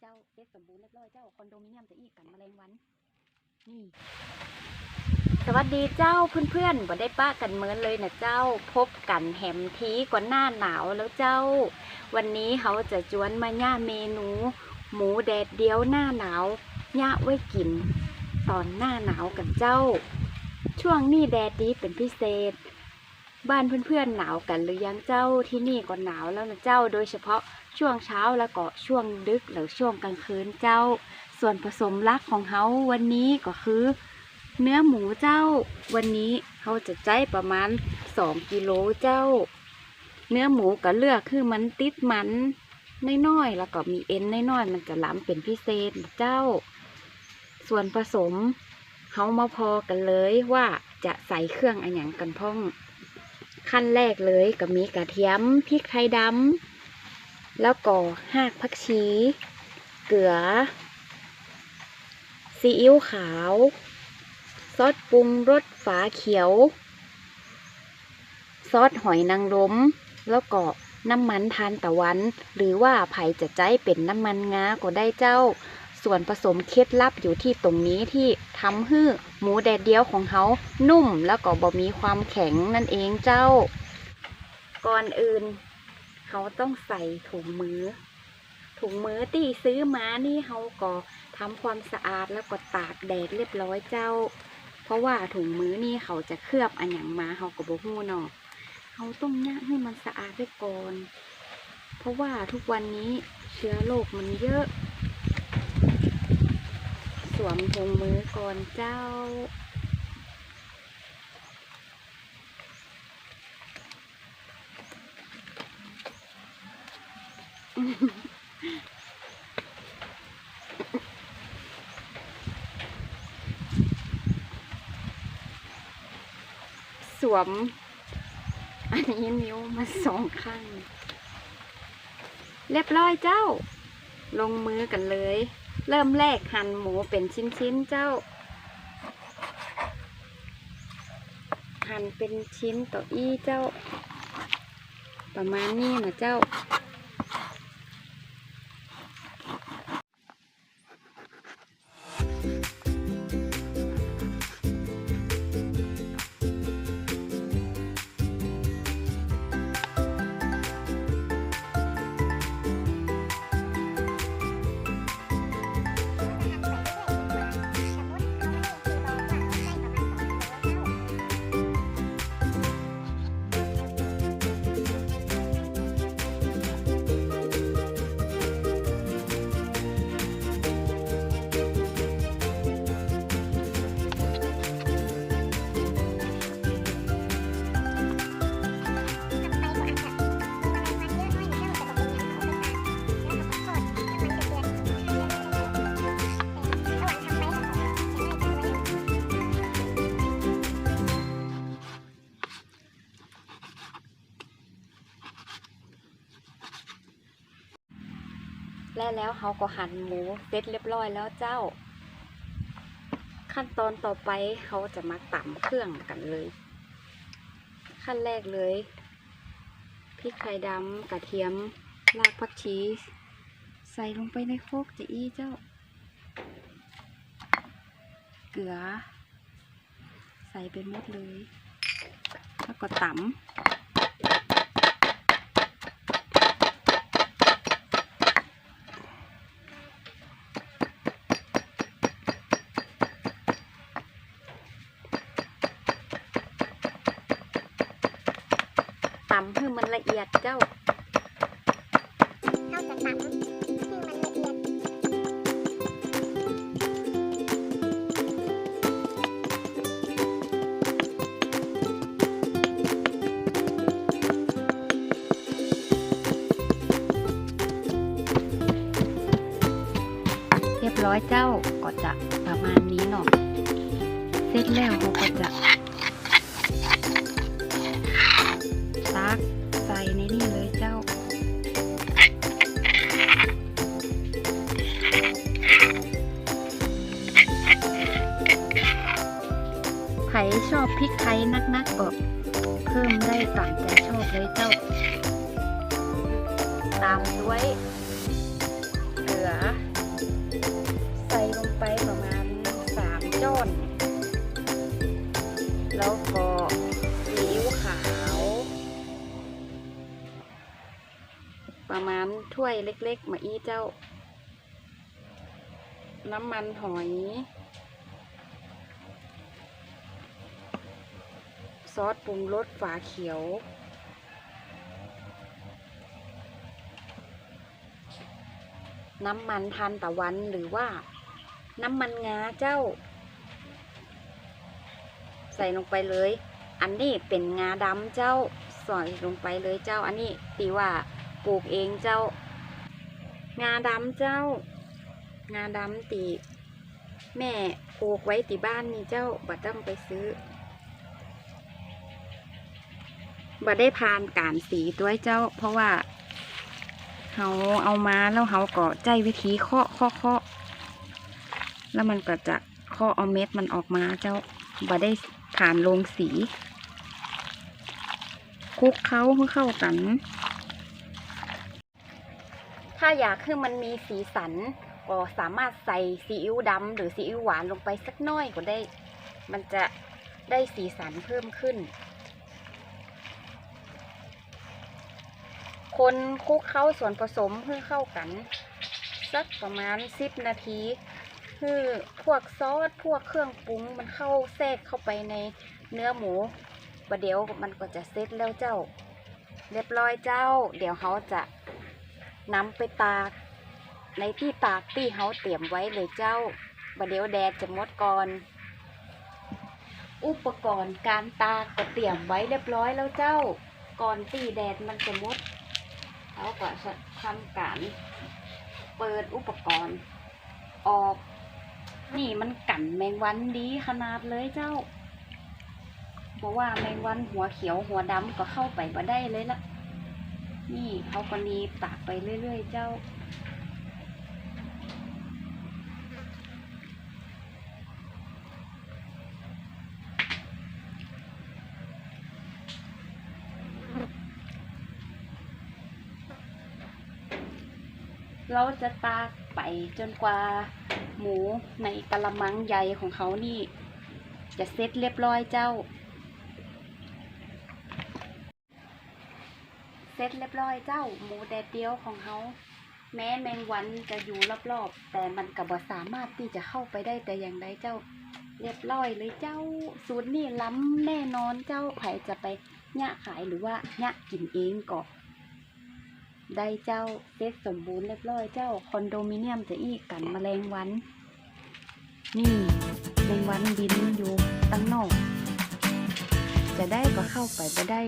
เจ้าเซ็ตสมบูรณ์เรียบร้อยเจ้าคอนโดมิเนียมจะอีกกันแมลงวันนี่สวัสดีเจ้าเพื่อนๆบ่ได้ป้ากันเหมือนเลยนะเจ้าพบกันแหมทีกว่าหน้าหนาวแล้วเจ้า วันนี้เขาจะจวนมาย่าเมนู หมูแดดเดียวหน้าหนาวย่าไว้กิน ตอนหน้าหนาวกันเจ้า ช่วงนี้แดดดีเป็นพิเศษ บ้านเพื่อนๆหนาวกันหรือยังเจ้าที่นี่ก็หนาวแล้วนะเจ้า โดยเฉพาะช่วงเช้าแล้วก็ช่วงดึกหรือช่วงกลางคืนเจ้า ส่วนผสมลักของเขาวันนี้ก็คือ เนื้อหมูเจ้า วันนี้เขาจะใจประมาณ 2กิโลเจ้า เนื้อหมูก็เลือกคือมันติดมันน้อยๆแล้วก็มีเอ็นน้อยๆมันจะล้ำเป็นพิเศษเจ้า ส่วนผสมเขามาพอกันเลยว่าจะใส่เครื่องอะไรอย่างกันพ่อง ขั้นแรกเลยก็มีกระเทียมพริกไทยดำแล้วก็หากผักชี เกลือซีอิ๊วขาว ซอสปรุงรสฝาเขียว ซอสหอยนางรมแล้วก็น้ำมันทานตะวัน หรือว่าไผ่จะใจเป็นน้ำมันงาก็ได้เจ้า ส่วนผสมเคล็ดลับอยู่ที่ตรงนี้ที่ทำให้หมูแดดเดียวของเขานุ่มแล้วก็บ่มีความแข็งนั่นเองเจ้า ก่อนอื่นเขาต้องใส่ถุงมือ ถุงมือที่ซื้อมานี่เขาก็ทำความสะอาดแล้วก็ตากแดดเรียบร้อยเจ้า เพราะว่าถุงมือนี่เขาจะเคลือบอันหยังมาเขาก็บ่ฮู้นาะเขาต้องย่าให้มันสะอาดไว้ก่อน เพราะว่าทุกวันนี้เชื้อโรคมันเยอะ วมถุงมือก่อนเจ้า สวม อันนี้นิ้วมาสองข้าง เรียบร้อยเจ้า ลงมือกันเลย เริ่มแรกหั่นหมูเป็นชิ้นๆเจ้า หั่นเป็นชิ้นต่ออี้เจ้า ประมาณนี้นะเจ้า และแล้วเขาก็หั่นหมูเสร็จเรียบร้อยแล้วเจ้า ขั้นตอนต่อไปเขาจะมาตำเครื่องกันเลย ขั้นแรกเลยพริกไทยดำกระเทียมรากผักชีใส่ลงไปในโคกจะอี้เจ้า เกลือ ใส่ไปหมดเลย แล้วก็ตำ ร้อยเจ้าก็จะประมาณนี้เนาะเสร็จแล้วเราก็จะซักใส่ในนี่เลยเจ้าไผชอบพริกไทยนักๆก็เพิ่มได้ตามใจชอบเลยเจ้า ตามด้วย ถ้วยเล็ก ๆ มาอีเจ้า น้ำมันหอย ซอสปรุงรสฝาเขียว น้ำมันทานตะวันหรือว่า น้ำมันงาเจ้า ใส่ลงไปเลย อันนี้เป็นงาดำเจ้าใส่ลงไปเลยเจ้า อันนี้ตีว่าปลูกเองเจ้า งาดำเจ้า งาดำตีแม่ปลูกไว้ตีบ้านนี่เจ้าบ่ต้องไปซื้อบ่ได้ผ่านการสีด้วยเจ้า เพราะว่าเขาเอามาแล้วเขาก็ใจวิธีเคาะเคาะเคาะแล้วมันก็จะเคาะเอาเม็ดมันออกมาเจ้าบ่ได้ผ่านโรงสีคุกเขาเพื่อเข้ากัน อยากให้มันมีสีสันก็สามารถใส่ซีอิ๊วดำหรือซีอิ๊วหวานลงไปสักน้อยก็ได้ มันจะได้สีสันเพิ่มขึ้น คนคลุกเข้าส่วนผสมเพื่อเข้ากัน สักประมาณสิบนาทีคือพวกซอสพวกเครื่องปรุงมันเข้าแทรกเข้าไปในเนื้อหมูประเดี๋ยวมันก็จะเสร็จแล้วเจ้า เรียบร้อยเจ้า เดี๋ยวเขาจะ นำไปตาก ในที่ตากที่เขาเตรียมไว้เลยเจ้าประเดี๋ยวแดดจะมดก่อน อุปกรณ์การตากก็เตรียมไว้เรียบร้อยแล้วเจ้า ก่อนที่แดดมันจะมดเขาก็จะทำการเปิดอุปกรณ์ ออก นี่มันกันแมงวันดีขนาดเลยเจ้าเพราะว่าแมงวันหัวเขียวหัวดำก็เข้าไปมาได้เลยละ นี่เขาก็นีบตากไปเรื่อยๆเจ้า เราจะตากไปจนกว่าหมูในกะละมังใหญ่ของเขานี่ จะเซ็ตเรียบร้อยเจ้า เซ็ตเรียบร้อยเจ้าหมูแดดเดียวของเขาแม้แมงวันจะอยู่รอบๆ แต่มันก็บ่สามารถที่จะเข้าไปได้แต่อย่างใดเจ้า เรียบร้อยเลยเจ้าสูตรนี่ล้ำแน่นอนเจ้าใครจะไปยะขายหรือว่าญะกินเองก็ได้เจ้าเซ็ตสมบูรณ์เรียบร้อยเจ้าคอนโดมิเนียมจะอีกกันแมลงวัน นี่แมลงวันบินอยู่ตั้งนอก จะได้ก็เข้าไปจะได้